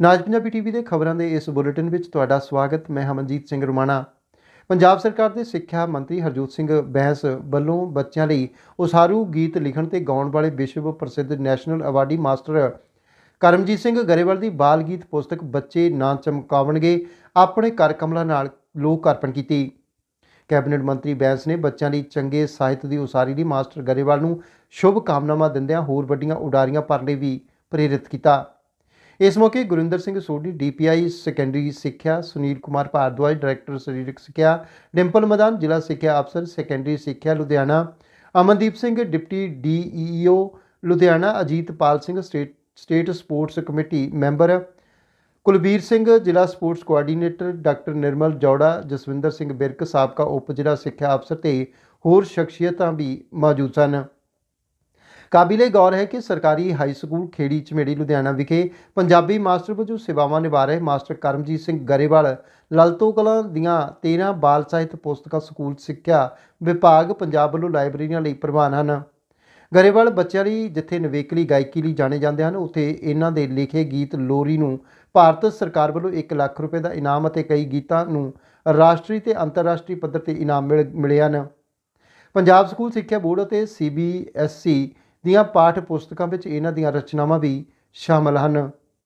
ਨਾਜ Punjabi TV ਦੇ ਖਬਰਾਂ ਦੇ ਇਸ ਬੁਲੇਟਿਨ ਵਿੱਚ ਤੁਹਾਡਾ ਸਵਾਗਤ, ਮੈਂ ਹਮਨਜੀਤ ਸਿੰਘ ਰੁਮਾਣਾ। ਪੰਜਾਬ ਸਰਕਾਰ ਦੇ ਸਿੱਖਿਆ ਮੰਤਰੀ ਹਰਜੋਤ ਸਿੰਘ ਬਹਿਸ ਵੱਲੋਂ ਬੱਚਿਆਂ ਲਈ ਉਸਾਰੂ ਗੀਤ ਲਿਖਣ ਤੇ ਗਾਉਣ ਵਾਲੇ ਵਿਸ਼ਵ ਪ੍ਰਸਿੱਧ national awardee master Karamjit Singh Grewal ਦੀ ਬਾਲ ਗੀਤ ਪੁਸਤਕ ਬੱਚੇ ਨਾ ਚਮਕਾਵਣਗੇ ਆਪਣੇ ਕਰ ਕਮਲਾਂ ਨਾਲ ਲੋਕ ਅਰਪਣ ਕੀਤੀ। ਕੈਬਨਿਟ ਮੰਤਰੀ ਬੈਂਸ ਨੇ ਬੱਚਿਆਂ ਲਈ ਚੰਗੇ ਸਾਹਿਤ ਦੀ ਉਸਾਰੀ ਲਈ ਮਾਸਟਰ ਗਰੇਵਾਲ ਨੂੰ ਸ਼ੁਭ ਕਾਮਨਾਵਾਂ ਦਿੰਦਿਆਂ ਹੋਰ ਵੱਡੀਆਂ ਉਡਾਰੀਆਂ ਭਰਨ ਲਈ ਵੀ ਪ੍ਰੇਰਿਤ ਕੀਤਾ। ਇਸ ਮੌਕੇ ਗੁਰਿੰਦਰ ਸਿੰਘ ਸੋਢੀ, ਡੀਪੀਆਈ ਸੈਕੰਡਰੀ ਸਿੱਖਿਆ, ਸੁਨੀਲ ਕੁਮਾਰ ਭਾਰਦਵਾਜ, ਡਾਇਰੈਕਟਰ ਸਰੀਰਕ ਸਿੱਖਿਆ, ਡਿੰਪਲ ਮਦਾਨ, ਜ਼ਿਲ੍ਹਾ ਸਿੱਖਿਆ ਅਫਸਰ, ਸੈਕੰਡਰੀ ਸਿੱਖਿਆ, Ludhiana. Amandeep Singh, deputy DEO, Ludhiana. Ajitpal Singh, state state sports committee member. Kulbir Singh, ਜ਼ਿਲ੍ਹਾ sports coordinator, doctor Nirmal Jaura, Jaswinder Singh Birk, ਸਾਬਕਾ ਉਪ ਜ਼ਿਲ੍ਹਾ ਸਿੱਖਿਆ ਅਫਸਰ ਤੇ ਹੋਰ ਸ਼ਖਸੀਅਤਾਂ ਵੀ ਮੌਜੂਦ ਸਨ। ਕਾਬਿਲੇ ਗੌਰ ਹੈ ਕਿ ਸਰਕਾਰੀ ਹਾਈ ਸਕੂਲ ਖੇੜੀ ਝਮੇੜੀ ਲੁਧਿਆਣਾ ਵਿਖੇ ਪੰਜਾਬੀ ਮਾਸਟਰ ਵਜੋਂ ਸੇਵਾਵਾਂ ਨਿਭਾ ਰਹੇ ਮਾਸਟਰ ਕਰਮਜੀਤ ਸਿੰਘ ਗਰੇਵਾਲ ਲਲਤੋ ਕਲਾਂ ਦੀਆਂ 13 ਬਾਲ ਸਾਹਿਤ ਪੁਸਤਕਾਂ ਸਕੂਲ ਸਿੱਖਿਆ ਵਿਭਾਗ ਪੰਜਾਬ ਵੱਲੋਂ ਲਾਇਬ੍ਰੇਰੀਆਂ ਲਈ ਪ੍ਰਵਾਨ ਹਨ। ਗਰੇਵਾਲ ਬੱਚਿਆਂ ਲਈ ਜਿੱਥੇ ਨਵੇਕਲੀ ਗਾਇਕੀ ਲਈ ਜਾਣੇ ਜਾਂਦੇ ਹਨ, ਉੱਥੇ ਇਹਨਾਂ ਦੇ ਲਿਖੇ ਗੀਤ ਲੋਰੀ ਨੂੰ ਭਾਰਤ ਸਰਕਾਰ ਵੱਲੋਂ 1 ਲੱਖ ਰੁਪਏ ਦਾ ਇਨਾਮ ਅਤੇ ਕਈ ਗੀਤਾਂ ਨੂੰ ਰਾਸ਼ਟਰੀ ਤੇ ਅੰਤਰਰਾਸ਼ਟਰੀ ਪੱਧਰ ਤੇ ਇਨਾਮ ਮਿਲ- ਮਿਲੇ ਹਨ। ਪੰਜਾਬ ਸਕੂਲ ਸਿੱਖਿਆ ਬੋਰਡ ਅਤੇ ਸੀਬੀਐਸਈ ਦੀਆਂ ਪਾਠ ਪੁਸਤਕਾਂ ਵਿੱਚ ਇਹਨਾਂ ਦੀਆਂ ਰਚਨਾਵਾਂ ਵੀ ਸ਼ਾਮਲ ਹਨ।